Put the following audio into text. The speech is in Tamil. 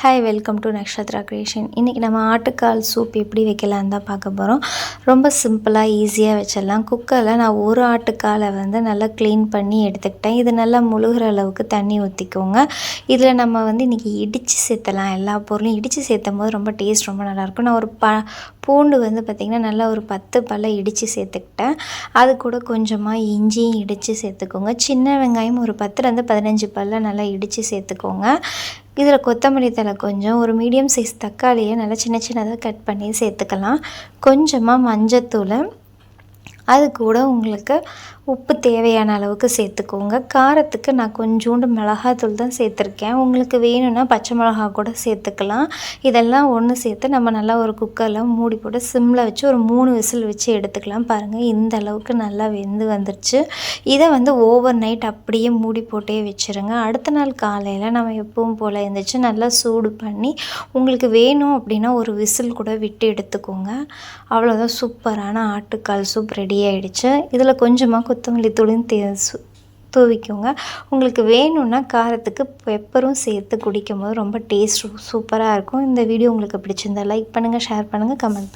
Hi welcome to Nakshatra creation இன்றைக்கி நம்ம ஆட்டுக்கால் சூப் எப்படி வைக்கலான்னு தான் பார்க்க போகிறோம் ரொம்ப சிம்பிளாக ஈஸியாக வச்சிடலாம். குக்கரில் நான் ஒரு ஆட்டுக்காலை வந்து நல்லா க்ளீன் பண்ணி எடுத்துக்கிட்டேன். இது நல்லா முழுகிற அளவுக்கு தண்ணி ஊற்றிக்கோங்க இதில் நம்ம வந்து இன்றைக்கி இடித்து சேர்த்தலாம். எல்லா பொருளையும் இடித்து சேர்த்தும் போது ரொம்ப டேஸ்ட் ரொம்ப நல்லாயிருக்கும். நான் ஒரு ப பூண்டு வந்து பார்த்திங்கன்னா நல்லா ஒரு பத்து பல்ல இடித்து சேர்த்துக்கிட்டேன். அது கூட கொஞ்சமாக இஞ்சியும் இடித்து சேர்த்துக்கோங்க. சின்ன வெங்காயம் ஒரு பத்துலேருந்து பதினஞ்சு பல்ல நல்லா இடித்து சேர்த்துக்கோங்க. இதில் கொத்தமல்லி தழை கொஞ்சம் ஒரு மீடியம் சைஸ் தக்காளியை நல்லா சின்ன சின்னதாக கட் பண்ணி சேர்த்துக்கலாம். கொஞ்சமாக மஞ்சத்தூள். அது கூட உங்களுக்கு உப்பு தேவையான அளவுக்கு சேர்த்துக்கோங்க. காரத்துக்கு நான் கொஞ்சோண்டு மிளகாத்தூள் தான் சேர்த்துருக்கேன். உங்களுக்கு வேணும்னா பச்சை மிளகா கூட சேர்த்துக்கலாம். இதெல்லாம் ஒன்று சேர்த்து நம்ம நல்லா ஒரு குக்கரில் மூடி போட்டு சிம்மில் வச்சு ஒரு மூணு விசில் வச்சு எடுத்துக்கலாம். பாருங்கள் இந்த அளவுக்கு நல்லா வெந்து வந்துருச்சு. இதை வந்து ஓவர் நைட் அப்படியே மூடி போட்டே வச்சுருங்க. அடுத்த நாள் காலையில் நம்ம எப்பவும் போல் இருந்துச்சு நல்லா சூடு பண்ணி உங்களுக்கு வேணும் அப்படின்னா ஒரு விசில் கூட விட்டு எடுத்துக்கோங்க. அவ்வளோதான் சூப்பரான ஆட்டுக்கால் சூப் ரெடி ஆகிடுச்சு இதில் கொஞ்சமாக கொத்தமல்லி தூளும் தே தூவிக்கோங்க. உங்களுக்கு வேணும்னா காரத்துக்கு பெப்பரும் சேர்த்து குடிக்கும் போது ரொம்ப டேஸ்ட் சூப்பராக இருக்கும். இந்த வீடியோ உங்களுக்கு பிடிச்சிருந்தா லைக் பண்ணுங்கள் ஷேர் பண்ணுங்கள் கமெண்ட்